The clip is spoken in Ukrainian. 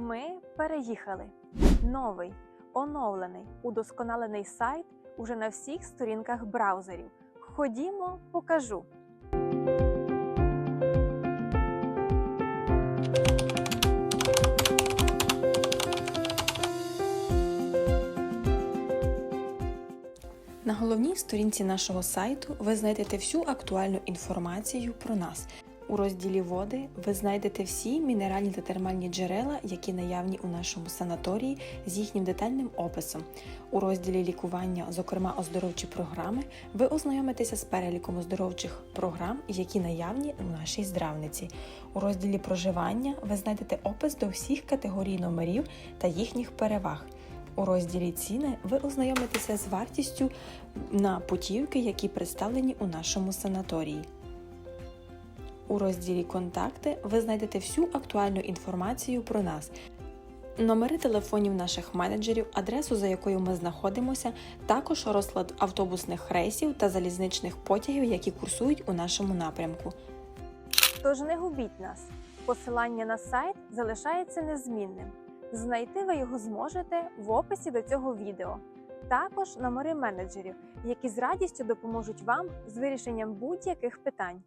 Ми переїхали. Новий, оновлений, удосконалений сайт уже на всіх сторінках браузерів. Ходімо, покажу. На головній сторінці нашого сайту ви знайдете всю актуальну інформацію про нас. У розділі води ви знайдете всі мінеральні та термальні джерела, які наявні у нашому санаторії з їхнім детальним описом. У розділі лікування, зокрема оздоровчі програми, ви ознайомитеся з переліком оздоровчих програм, які наявні у нашій здравниці. У розділі проживання ви знайдете опис до всіх категорій номерів та їхніх переваг. У розділі ціни ви ознайомитеся з вартістю на путівки, які представлені у нашому санаторії. У розділі Контакти ви знайдете всю актуальну інформацію про нас. Номери телефонів наших менеджерів, адресу, за якою ми знаходимося, також розклад автобусних рейсів та залізничних потягів, які курсують у нашому напрямку. Тож не губіть нас. Посилання на сайт залишається незмінним. Знайти ви його зможете в описі до цього відео. Також номери менеджерів, які з радістю допоможуть вам з вирішенням будь-яких питань.